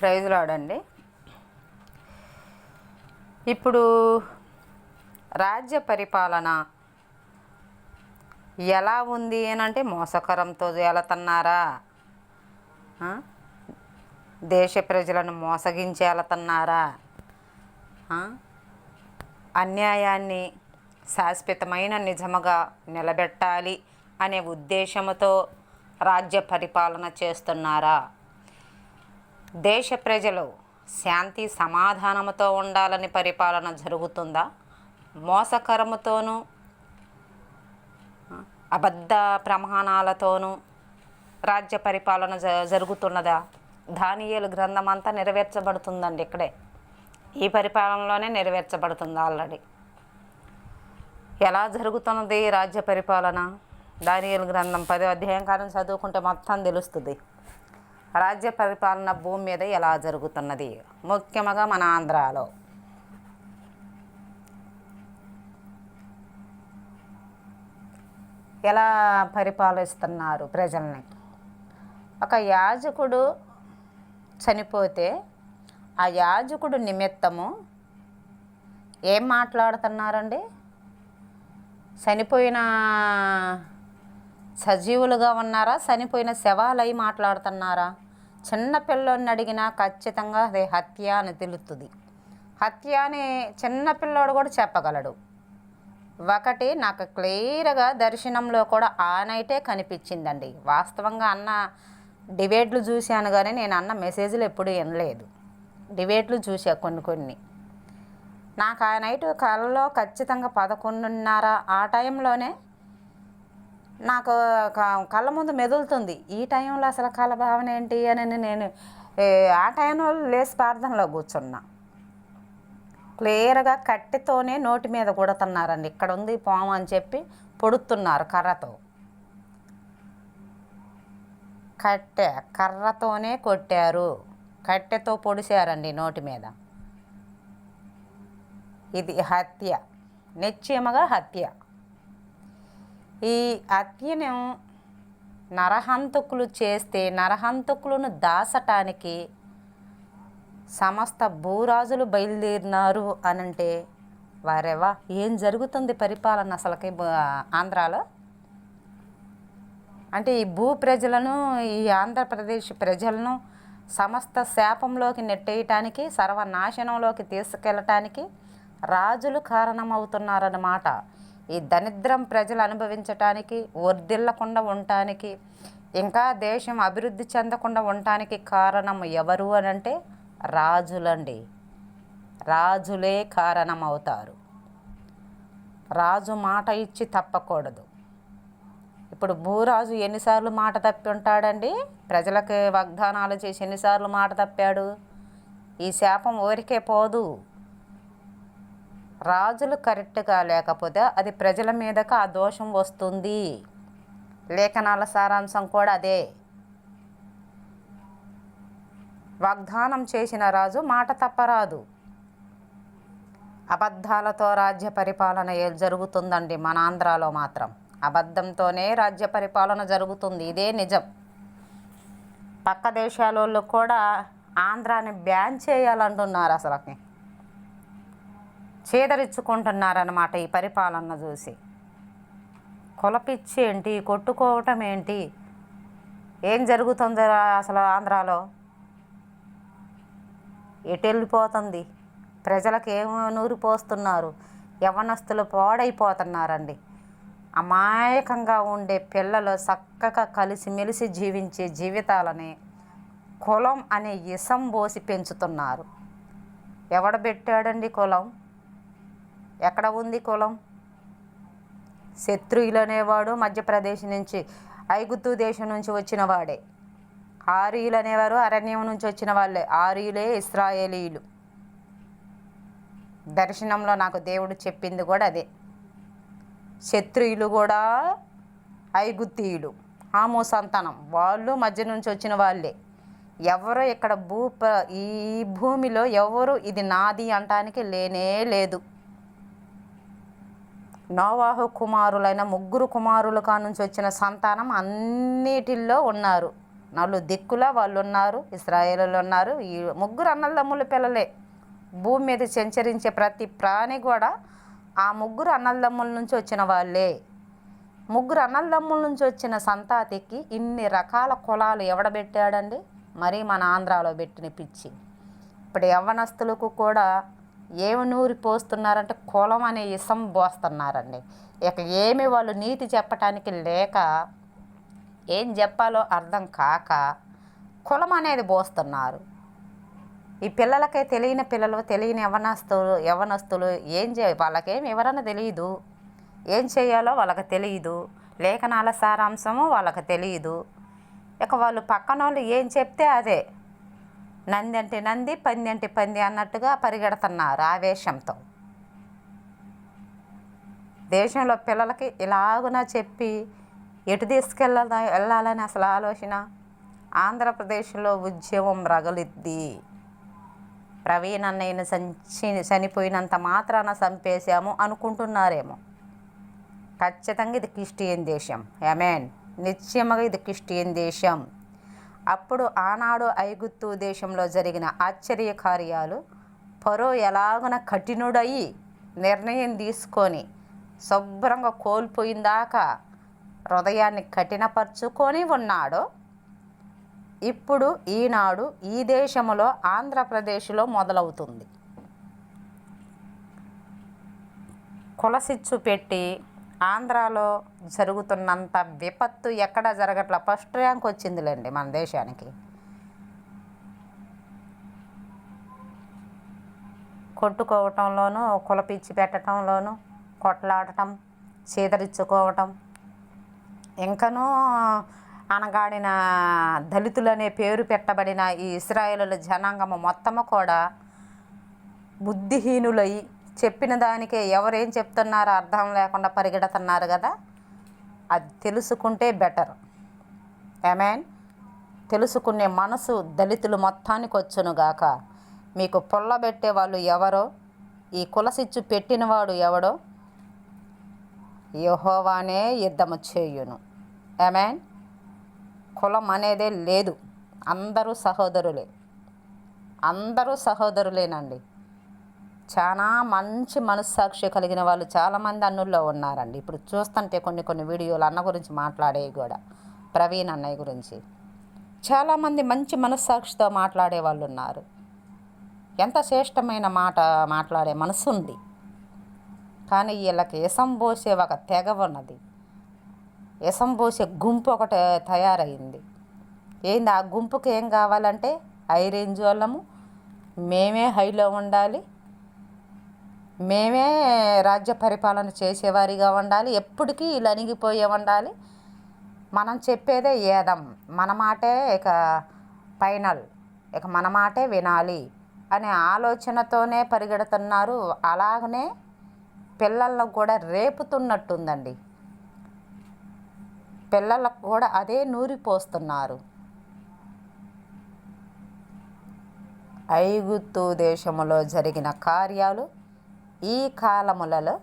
ప్రైజ్లాడండి ఇప్పుడు రాజ్య పరిపాలన ఎలా ఉంది అని అంటే మోసకరంతో ఏలతన్నారా? దేశ ప్రజలను మోసగించి అన్యాయాన్ని శాశ్వతమైన నిజముగా నిలబెట్టాలి అనే ఉద్దేశంతో రాజ్య పరిపాలన చేస్తున్నారా? దేశ ప్రజలు శాంతి సమాధానముతో ఉండాలని పరిపాలన జరుగుతుందా? మోసకరముతోనూ అబద్ధ ప్రమాణాలతోనూ రాజ్య పరిపాలన జ జరుగుతున్నదా? దానియలు గ్రంథం అంతా నెరవేర్చబడుతుందండి ఇక్కడే. ఈ పరిపాలనలోనే నెరవేర్చబడుతుంది ఆల్రెడీ. ఎలా జరుగుతున్నది రాజ్య పరిపాలన? దానియలు గ్రంథం పదో అధ్యాయం కాలం చదువుకుంటే మొత్తం తెలుస్తుంది. రాజ్య పరిపాలన భూమి మీద ఎలా జరుగుతున్నది? ముఖ్యంగా మన ఆంధ్రాలో. ఎలా పరిపాలిస్తున్నారు ప్రజల్ని? ఒక యాజకుడు చనిపోతే ఆ యాజకుడు నిమిత్తము ఏం మాట్లాడుతున్నారండి? చనిపోయిన సజీవులుగా ఉన్నారా? చనిపోయిన శవాలై మాట్లాడుతున్నారా? చిన్న పిల్లోడిని అడిగినా ఖచ్చితంగా అదే హత్య అని తెలుస్తుంది హత్య అని చిన్న పిల్లోడు కూడా చెప్పగలడు. ఒకటి నాకు క్లియర్గా దర్శనంలో కూడా ఆ నైటే కనిపించిందండి. వాస్తవంగా అన్న డిబేట్లు చూశాను కానీ నేను అన్న మెసేజ్లు ఎప్పుడు వినలేదు. డిబేట్లు చూసా కొన్ని కొన్ని. నాకు ఆ నైట్ కళ్ళలో ఖచ్చితంగా పదకొండున్నర ఆ టైంలోనే నాకు కళ్ళ ముందు మెదులుతుంది. ఈ టైంలో అసలు కళ భావన ఏంటి అని నేను ఆ టైంలో లేచి ప్రార్థనలో కూర్చున్నా. క్లియర్గా కట్టెతోనే నోటి మీద కొడుతున్నారండి. ఇక్కడ ఉంది పాము అని చెప్పి పొడుతున్నారు కర్రతో. కట్టె కర్రతోనే కొట్టారు. కట్టెతో పొడిచారండి నోటి మీద. ఇది హత్య. నిశ్చయముగా హత్య. ఈ అగ్నిను నరహంతకులు చేస్తే నరహంతకులను దాచటానికి సమస్త భూరాజులు బయలుదేరినారు అనంటే వారెవా ఏం జరుగుతుంది పరిపాలన అసలుకి ఆంధ్రాలో? అంటే ఈ భూ ప్రజలను ఈ ఆంధ్రప్రదేశ్ ప్రజలను సమస్త శాపంలోకి నెట్టేయటానికి సర్వనాశనంలోకి తీసుకెళ్ళటానికి రాజులు కారణమవుతున్నారన్నమాట. ఈ దరిద్రం ప్రజలు అనుభవించటానికి వర్ధిల్లకుండా ఉండటానికి ఇంకా దేశం అభివృద్ధి చెందకుండా ఉండటానికి కారణం ఎవరు అని అంటే రాజులండి. రాజులే కారణమవుతారు. రాజు మాట ఇచ్చి తప్పకూడదు. ఇప్పుడు భూరాజు ఎన్నిసార్లు మాట తప్పి ఉంటాడండి? ప్రజలకు వాగ్దానాలు చేసి ఎన్నిసార్లు మాట తప్పాడు? ఈ శాపం ఊరికే పోదు. రాజులు కరెక్ట్గా లేకపోతే అది ప్రజల మీదకు ఆ దోషం వస్తుంది. లేఖనాల సారాంశం కూడా అదే. వాగ్దానం చేసిన రాజు మాట తప్పరాదు. అబద్ధాలతో రాజ్య పరిపాలన జరుగుతుందండి మన ఆంధ్రాలో మాత్రం. అబద్ధంతోనే రాజ్య పరిపాలన జరుగుతుంది. ఇదే నిజం. పక్క దేశాల వాళ్ళు కూడా ఆంధ్రాని బ్యాన్ చేయాలంటున్నారు అసలు చేదరించుకుంటున్నారన్నమాట ఈ పరిపాలన చూసి. కులపిచ్చి ఏంటి? కొట్టుకోవటం ఏంటి? ఏం జరుగుతుంది అసలు ఆంధ్రాలో? ఎటు వెళ్ళిపోతుంది? ప్రజలకు ఏమో నూరు పోస్తున్నారు? యవనస్తులు పాడైపోతున్నారండి. అమాయకంగా ఉండే పిల్లలు చక్కగా కలిసిమెలిసి జీవించే జీవితాలని కులం అనే ఇసం పోసి పెంచుతున్నారు. ఎవడ పెట్టాడండి కులం? ఎక్కడ ఉంది కులం? శత్రుయులు అనేవాడు మధ్యప్రదేశ్ నుంచి ఐగుత్తు దేశం నుంచి వచ్చిన వాడే ఆర్యులు అనేవారు అరణ్యం నుంచి వచ్చిన వాళ్ళే. ఆర్యులే ఇస్రాయేలీలు. దర్శనంలో నాకు దేవుడు చెప్పింది కూడా అదే. శత్రుయులు కూడా ఐగుత్తీయులు ఆమో సంతానం. వాళ్ళు మధ్య నుంచి వచ్చిన వాళ్ళే. ఎవరు ఇక్కడ భూ ఈ భూమిలో ఎవరు? ఇది నాది అంటానికి లేనే లేదు. నోవాహు కుమారులైన ముగ్గురు కుమారుల నుంచి వచ్చిన సంతానం అన్నిటిల్లో ఉన్నారు. నలు దిక్కులా వాళ్ళు ఉన్నారు ఇస్రాయేలు ఉన్నారు ఈ ముగ్గురు అన్నదమ్ముల పిల్లలే. భూమి మీద సంచరించే ప్రతి ప్రాణి కూడా ఆ ముగ్గురు అన్నదమ్ముల నుంచి వచ్చిన వాళ్ళే. ముగ్గురు అన్నదమ్ముల నుంచి వచ్చిన సంతాతికి ఇన్ని రకాల కులాలు ఎవడబెట్టాడండి? మరీ మన ఆంధ్రాలో పెట్టిన పిచ్చి. ఇప్పుడు యవ్వనస్తులకు కూడా ఏమి నూరి పోస్తున్నారంటే కులం అనే ఇసం పోస్తున్నారండి. ఇక ఏమి వాళ్ళు నీతి చెప్పటానికి లేక ఏం చెప్పాలో అర్థం కాక కులం అనేది పోస్తున్నారు. ఈ పిల్లలకే తెలియని పిల్లలు తెలియని యవనస్తులు యవనస్తులు ఏం చే వాళ్ళకేం వివరణ తెలియదు ఏం చేయాలో వాళ్ళకి తెలియదు లేఖనాల సారాంశము వాళ్ళకి తెలియదు ఇక వాళ్ళు పక్కన వాళ్ళు ఏం చెప్తే అదే. నంది అంటే నంది పంది అంటే పంది అన్నట్టుగా పరిగెడుతున్నారు ఆవేశంతో. దేశంలో పిల్లలకి ఇలాగున చెప్పి ఎటు తీసుకెళ్ళ వెళ్ళాలని అసలు ఆలోచన? ఆంధ్రప్రదేశ్లో ఉద్యమం రగలిద్ది. ప్రవీణ్ అన్నయ్యను సంచి చనిపోయినంత మాత్రాన చంపేశాము అనుకుంటున్నారేమో. ఖచ్చితంగా ఇది క్రిస్టియన్ దేశం. ఎమెన్ నిశ్చయముగా ఇది క్రిస్టియన్ దేశం. అప్పుడు ఆనాడు ఐగుత్తు దేశంలో జరిగిన ఆశ్చర్య కార్యాలు పరో ఎలాగున కఠినుడయి నిర్ణయం తీసుకొని శుభ్రంగా కోల్పోయిందాకా హృదయాన్ని కఠినపరుచుకొని ఉన్నాడో ఇప్పుడు ఈనాడు ఈ దేశంలో ఆంధ్రప్రదేశ్లో మొదలవుతుంది. కులసిచ్చు పెట్టి ఆంధ్రాలో జరుగుతున్నంత విపత్తు ఎక్కడ జరగట్ల? ఫస్ట్ ర్యాంక్ వచ్చిందిలేండి మన దేశానికి. కొట్టుకోవటంలోనూ కులపిచ్చి పెట్టడంలోనూ కొట్లాడటం చీదరించుకోవటం ఇంకనూ అనగాడిన దళితులనే పేరు పెట్టబడిన ఈ ఇస్రాయేలుల జనాంగము మొత్తము కూడా బుద్ధిహీనులై చెప్పిన దానికే ఎవరేం చెప్తున్నారో అర్థం లేకుండా పరిగెడుతున్నారు కదా. అది తెలుసుకుంటే బెటర్. ఏమేన్ తెలుసుకునే మనసు దళితులు మొత్తానికి వచ్చునుగాక మీకు పొల్లబెట్టే వాళ్ళు ఎవరో ఈ కులసిచ్చు పెట్టినవాడు ఎవడో యహోవానే యుద్ధము చేయును. ఏమేన్ కులం అనేదే లేదు. అందరూ సహోదరులే. అందరూ సహోదరులేనండి. చాలా మంచి మనస్సాక్షి కలిగిన వాళ్ళు చాలామంది అన్నుల్లో ఉన్నారండి. ఇప్పుడు చూస్తుంటే కొన్ని కొన్ని వీడియోలు అన్న గురించి మాట్లాడేవి కూడా ప్రవీణ్ అన్నయ్య గురించి. చాలామంది మంచి మనస్సాక్షితో మాట్లాడే వాళ్ళు ఉన్నారు. ఎంత శ్రేష్టమైన మాట మాట్లాడే మనసు ఉంది. కానీ వీళ్ళకి ఇసం పోసే ఒక తెగ ఉన్నది. ఇసం పోసే గుంపు ఒకటి తయారైంది. ఏంది? ఆ గుంపుకి ఏం కావాలంటే హై రేంజ్ వాళ్ళము. మేమే హైలో ఉండాలి. మేమే రాజ్య పరిపాలన చేసేవారిగా ఉండాలి ఎప్పటికీ ఇలా ఉండాలి. మనం చెప్పేదే ఏదం మన మాటే ఇక ఫైనల్ ఇక మన మాటే వినాలి అనే ఆలోచనతోనే పరిగెడుతున్నారు. అలాగనే పిల్లలను కూడా రేపుతున్నట్టుందండి. పిల్లలకు కూడా అదే నూరిపోస్తున్నారు ఐగుత్తు దేశంలో జరిగిన కార్యాలు ఈ కాలములలో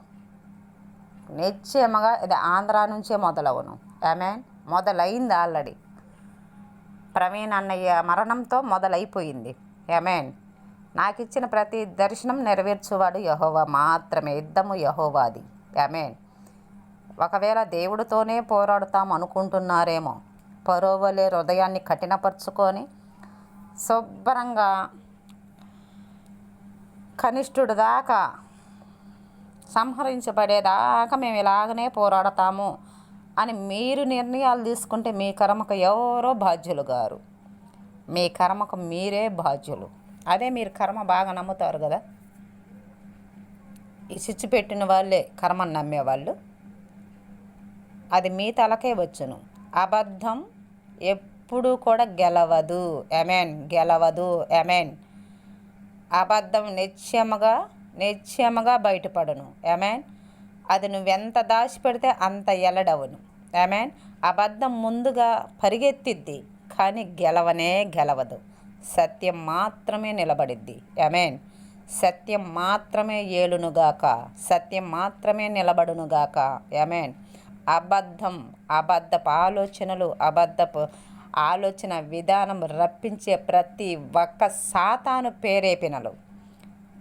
నిశ్చయముగా ఇది ఆంధ్ర నుంచే మొదలవును. ఆమె మొదలైంది ఆల్రెడీ ప్రవీణ్ అన్నయ్య మరణంతో మొదలైపోయింది. ఎమేన్ నాకు ఇచ్చిన ప్రతి దర్శనం నెరవేర్చువాడు యహోవా మాత్రమే యుద్ధము యహోవాది. ఎమేన్ ఒకవేళ దేవుడితోనే పోరాడుతాం అనుకుంటున్నారేమో పరోవలే హృదయాన్ని కఠినపరుచుకొని శుభ్రంగా కనిష్ఠుడు దాకా సంహరించబడేదాకా మేము ఇలాగనే పోరాడతాము అని మీరు నిర్ణయాలు తీసుకుంటే మీ కర్మకు ఎవరో బాధ్యులు గారు. మీ కర్మకు మీరే బాధ్యులు. అదే మీరు కర్మ బాగా నమ్ముతారు కదా? ఈ చిచ్చు పెట్టిన వాళ్ళే కర్మను నమ్మేవాళ్ళు. అది మీ తలకే వచ్చును. అబద్ధం ఎప్పుడు కూడా గెలవదు. ఎమెన్ గెలవదు. ఎమెన్ అబద్ధం నిత్యముగా నిశ్చయముగా బయటపడును. ఎమెన్ అది నువ్వెంత దాచిపెడితే అంత ఎలడవును. ఏమేన్ అబద్ధం ముందుగా పరిగెత్తిద్ది కానీ గెలవనే గెలవదు. సత్యం మాత్రమే నిలబడిద్ది. ఏమేన్ సత్యం మాత్రమే ఏలునుగాక సత్యం మాత్రమే నిలబడునుగాక. ఏమేన్ అబద్ధం అబద్ధపు ఆలోచనలు అబద్ధపు ఆలోచన విధానం రప్పించే ప్రతి ఒక్క సాతాను పేరేపినలు.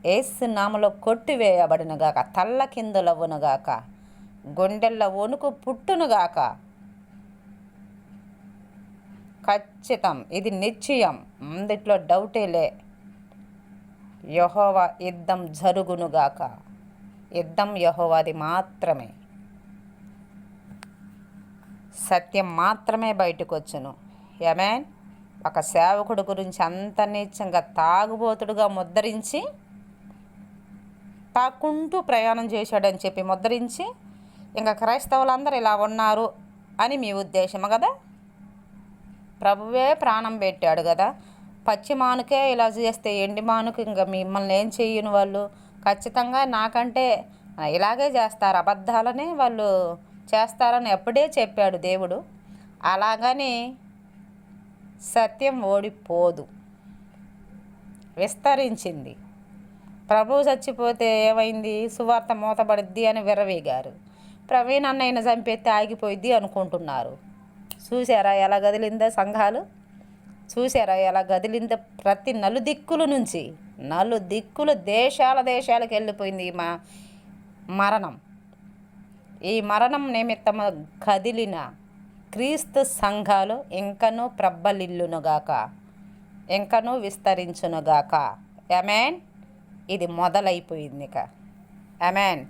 ఏసు నామలో కొట్టివేయబడినగాక తల్ల కిందులవునుగాక గుండెల్లో వణుకు పుట్టునుగాక. ఖచ్చితం ఇది నిశ్చయం. అందుట్లో డౌటే లే. యహోవా యుద్ధం జరుగునుగాక. యుద్ధం యహోవాది మాత్రమే. సత్యం మాత్రమే బయటకు వచ్చును యమేన్ ఒక సేవకుడు గురించి అంత నీచంగా తాగుబోతుడుగా ముద్దరించి తాక్కుంటూ ప్రయాణం చేశాడని చెప్పి ముద్రించి ఇంకా క్రైస్తవులందరూ ఇలా ఉన్నారు అని మీ ఉద్దేశం కదా? ప్రభువే ప్రాణం పెట్టాడు కదా. పచ్చి మానుకే ఇలా చేస్తే ఎండి మానుకు ఇంకా మిమ్మల్ని ఏం చేయను వాళ్ళు? ఖచ్చితంగా నాకంటే ఇలాగే చేస్తారు. అబద్ధాలనే వాళ్ళు చేస్తారని ఎప్పుడే చెప్పాడు దేవుడు. అలాగని సత్యం ఓడిపోదు. విస్తరించింది. ప్రభు చచ్చిపోతే ఏమైంది? సువార్త మూతబడిద్ది అని విరవీగారు ప్రవీణ్ అన్నయ్యను చంపేస్తే ఆగిపోయిద్ది అనుకుంటున్నారు. చూసారా ఎలా గదిలిందో సంఘాలు? చూసారా ఎలా గదిలిందో ప్రతి నలుదిక్కుల నుంచి? నలు దిక్కులు దేశాల దేశాలకు వెళ్ళిపోయింది మా మరణం. ఈ మరణం నిమిత్తము కదిలిన క్రీస్తు సంఘాలు ఇంకనూ ప్రబ్బలిల్లునుగాక. ఇంకనూ విస్తరించునుగాక. ఎమేన్ ఇది మొదలైపోయింది ఇక అమెన్